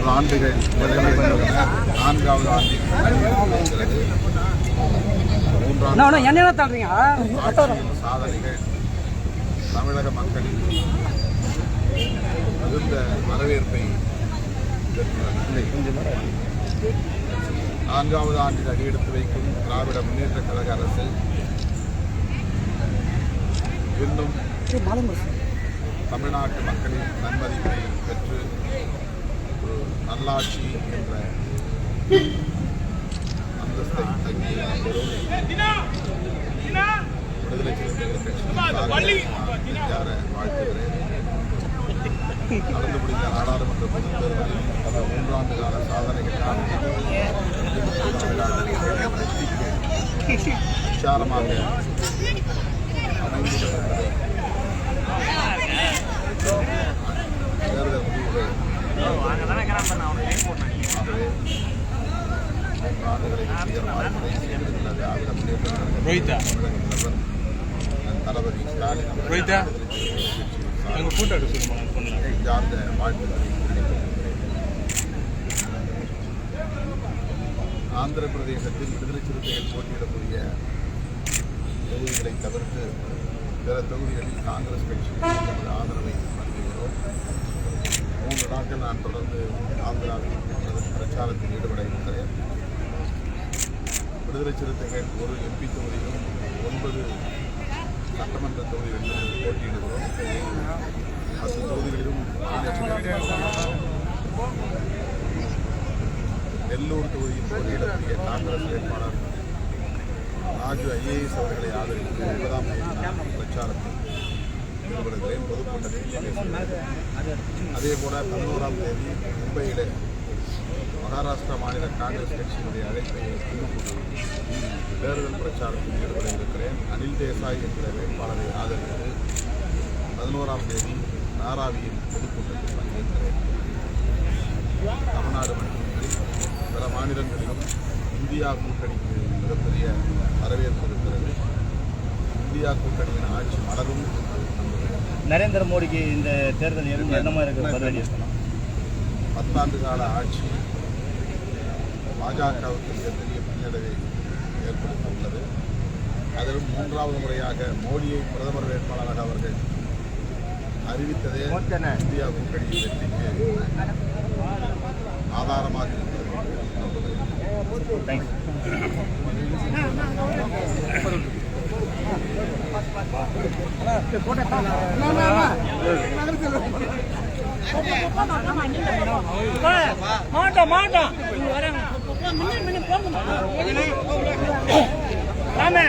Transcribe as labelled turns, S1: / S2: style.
S1: மூன்று ஆண்டுகள். நான்காவது
S2: நான் என்ன தள்ளுறீங்க
S1: சாதனைகள் தமிழக மக்களின் மிகுந்த வரவேற்பை. நான்காவது ஆண்டில் அடியெடுத்து வைக்கும் திராவிட முன்னேற்ற கழக அரசு இன்னும் தமிழ்நாட்டு மக்களின் நன்மதிப்பை நல்லாட்சி என்ற அந்தஸ்தை தங்கி விடுதலை சிறுத்தைகள் வாழ்த்துகிறேன் நடந்து முடிந்த நாடாளுமன்ற பொதுத் தேர்தலில் பல மூன்றாண்டு கால சாதனைகளான வெற்றிக்கு விசாரமாக அமைந்துள்ளது என்பதை தேர்தல் முடிவுகள் ஆகவே மூன்று ஆண்டுகளை வெற்றிகரமாக நிறைவு செய்திருக்கிற திராவிட முன்னேற்ற கழக
S3: ரோஹிதா.
S1: தமிழக முதல்வர் தளபதி ஸ்டாலின் அவர்கள்
S3: ரோஹிதா?
S1: விடுதலை சிறுத்தைகள் கட்சியின்
S3: சொல்லுமா
S1: சார்ந்த வாழ்த்துக்களை ஆந்திர பிரதேசத்தில் விடுதலை சிறுத்தைகள் போட்டியிடக்கூடிய தொகுதிகளை தவிர்த்து பிற தொகுதிகளில் காங்கிரஸ் கட்சி தமது ஆதரவை வழங்குகிறோம் மூன்று நாட்கள் நான் தொடர்ந்து ஆந்திராவில் பிரச்சாரத்தில் ஈடுபட இருக்கிறேன். விடுதலை சிறுத்தைகள் ஒரு எம்பி தொகுதியிலும் ஒன்பது சட்டமன்ற தொகுதிகளிலும் போட்டியிடுகிறோம். பத்து தொகுதிகளிலும் நெல்லூர் தொகுதியில் போட்டியிடக்கூடிய காங்கிரஸ் வேட்பாளர் ராஜு ஐஏஎஸ் அவர்களை ஆதரித்து ஒன்பதாம் பிரச்சாரத்தில் ஈடுபடுகிறேன். பொதுக்கூட்டத்தில் அதே போல பதினோராம் தேதி மும்பையில் மகாராஷ்டிரா மாநில காங்கிரஸ் கட்சியினுடைய அழைப்பை ஏற்று தேர்தல் பிரச்சாரத்தில் ஈடுபட இருக்கிறேன் அனில் தேசாய் என்கிற வேட்பாளரை ஆதரித்து பதினோராம் தேதி நாராவியில் பொதுக்கூட்டத்தில் பங்கேற்கிறேன். தமிழ்நாடு மட்டுமின்றி பிற மாநிலங்களிலும் இந்தியா கூட்டணிக்கு மிகப்பெரிய வரவேற்பு இருக்கிறது. இந்தியா கூட்டணியின் ஆட்சி மலரும் என்று
S4: நரேந்திர மோடிக்கு இந்த தேர்தல் எதுவும் என்ன மாதிரி இருக்கு
S1: பத்தாண்டு கால ஆட்சி பாஜகவுக்கு மிகப்பெரிய பின்னடைவை ஏற்படுத்த உள்ளது அதிலும் மூன்றாவது முறையாக மோடியை பிரதமர் வேட்பாளராக அவர்கள் அறிவித்ததே இந்தியா கூட்டணியின் வெற்றிக்கு ஆதாரமாக
S2: மாட்டோம் மாட்டோம் வரேன் போங்க